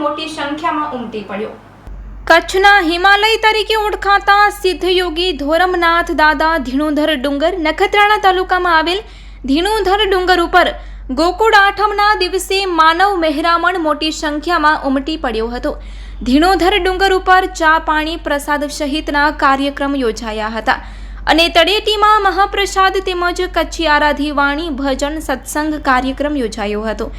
મોટી સંખ્યામાં ઉમટી પડ્યો. કચ્છના હિમાલય તરીકે ઓળખાતા સિદ્ધયોગી ધોરમનાથ દાદા ધીણોધર ડુંગર નખત્રાણા તાલુકામાં આવેલ ધીણોધર ડુંગર ઉપર ગોકુળ આઠમના દિવસે માનવ મહેરામણ મોટી સંખ્યામાં ઉમટી પડ્યો હતો. ધીણોધર ડુંગર ઉપર ચા પાણી પ્રસાદ સહિતના કાર્યક્રમ યોજાયા હતા અને તળેટીમાં મહાપ્રસાદ તેમજ કચ્છી આરાધી વાણી ભજન સત્સંગ કાર્યક્રમ યોજાયો હતો.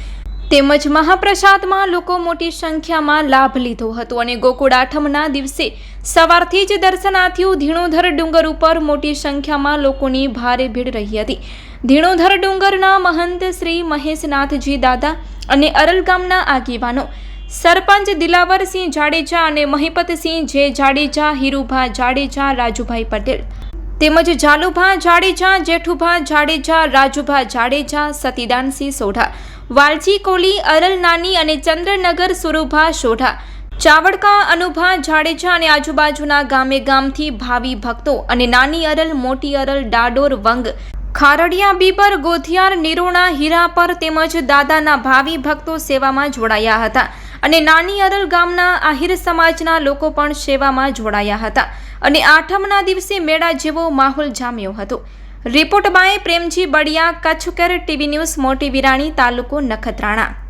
તેમજ મહાપ્રસાદમાં લોકો મોટી સંખ્યામાં લાભ લીધો હતો અને ગોકુળ આઠમના દિવસે સવારથી જ દર્શનાર્થીઓ ધીણોધર ડુંગર ઉપર મોટી સંખ્યામાં લોકોની ભારે ભીડ રહી હતી. ધીણોધર ડુંગરના મહંત શ્રી મહેશનાથજી દાદા અને અરલ ગામના આગેવાનો સરપંચ દિલાવરસિંહ જાડેજા અને મહિપતસિંહ જે જાડેજા, હીરુભા જાડેજા, રાજુભાઈ પટેલ તેમજ જાલુભા જાડેજા, જેઠુભા જાડેજા, રાજુભા જાડેજા, સતીદાનસિંહ સોઢા વાલજી કોલી, અરલ નાની અને ચંદ્રનગર સુરુભા સોઢા. ચાવડકા, અનુભા, જાડેજા અને આજુબાજુના ગામે ગામથી ભાવિ ભક્તો અને નાની અરલ, મોટી અરલ, ડાડોર, વંગ, ખારડિયા, બીબર, ગોધિયાર, નિરોણા હીરાપર તેમજ દાદાના ભાવિ ભક્તો સેવામાં જોડાયા હતા અને નાની અરલ ગામના આહિર સમાજના લોકો પણ સેવામાં જોડાયા હતા અને આઠમના દિવસે મેળા જેવો માહોલ જામ્યો હતો. Report by Premji Badiya Kachchhkar TV news મોટી વિરાણી તાલુકો નખત્રાણા.